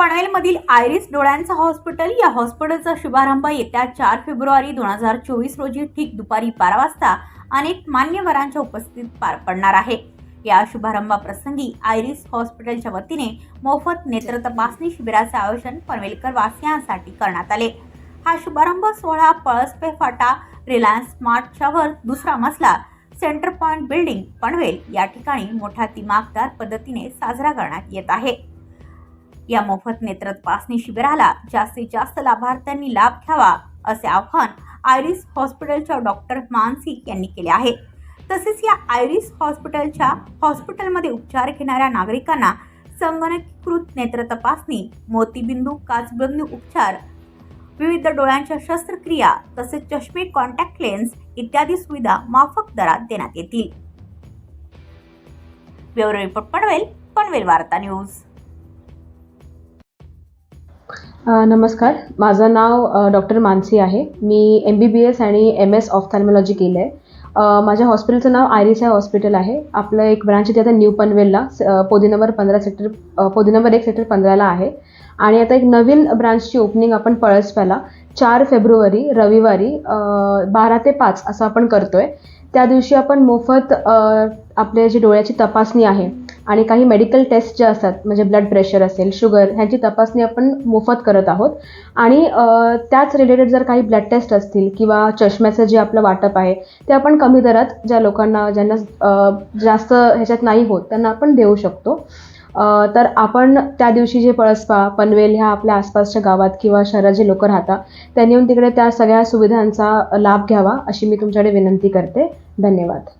पनवेलमधील iris डोळ्यांचं hospital या हॉस्पिटलचा शुभारंभ येत्या चार फेब्रुवारी दोन हजार चोवीस रोजी ठीक दुपारी बारा वाजता अनेक मान्यवरांच्या उपस्थितीत पार पडणार आहे. या शुभारंभाप्रसंगी आयरिस हॉस्पिटलच्या वतीने मोफत नेत्र तपासणी शिबिराचे आयोजन पनवेलकर वासियांसाठी करण्यात आले. हा शुभारंभ सोहळा पळसपे फाटा रिलायन्स स्मार्टच्यावर दुसरा मसला सेंटर पॉइंट बिल्डिंग पनवेल या ठिकाणी मोठ्या दिमागदार पद्धतीने साजरा करण्यात येत आहे. या मोफत नेत्र तपासणी शिबिराला जास्तीत जास्त लाभार्थ्यांनी लाभ घ्यावा असे आवाहन आयरिस हॉस्पिटलच्या डॉक्टर मानसिक यांनी केले आहे. तसेच या आयरिस हॉस्पिटलच्या हॉस्पिटलमध्ये उपचार घेणाऱ्या नागरिकांना संगणकीकृत नेत्र तपासणी मोतीबिंदू काचबिंदू उपचार विविध डोळ्यांच्या शस्त्रक्रिया तसेच चष्मे कॉन्टॅक्ट लेन्स इत्यादी सुविधा माफक दरात देण्यात येतील. ब्युरो रिपोर्ट पनवेल पनवेल वार्ता न्यूज. नमस्कार. माझं नाव डॉक्टर मानसी आहे. मी एम बी बी एस आणि एम एस ऑफ्थॅल्मॉलॉजी केलं आहे माझ्या हॉस्पिटलचं नाव आयरिस हॉस्पिटल आहे. आपलं एक ब्रांच इथे आता न्यू पनवेलला पोदी नंबर पंधरा सेक्टर पोदी नंबर एक सेक्टर पंधराला आहे. आणि आता एक नवीन ब्रांचची ओपनिंग आपण पळसप्याला चार फेब्रुवारी रविवारी बारा ते पाच असं आपण करतो आहे त्या दिवशी आपण मोफत आपल्या जी डोळ्याची तपासणी आहे आणि काही मेडिकल टेस्ट ज्या असतात म्हणजे ब्लड प्रेशर असेल शुगर ह्याची तपासणी आपण मोफत करत आहोत. आणि त्याच रिलेटेड जर काही ब्लड टेस्ट असतील किंवा चष्म्याचं जे आपलं वाटप आहे ते आपण कमी दरात ज्या लोकांना ज्यांना जास्त ह्याच्यात नाही होत त्यांना आपण देऊ शकतो. तर आपण त्या दिवशी जे पळसपा पनवेल ह्या आपल्या आसपासच्या गावात किंवा शहरात जे लोक राहतात त्यांनी येऊन तिकडे त्या सगळ्या सुविधांचा लाभ घ्यावा अशी मी तुमच्याकडे विनंती करते. धन्यवाद.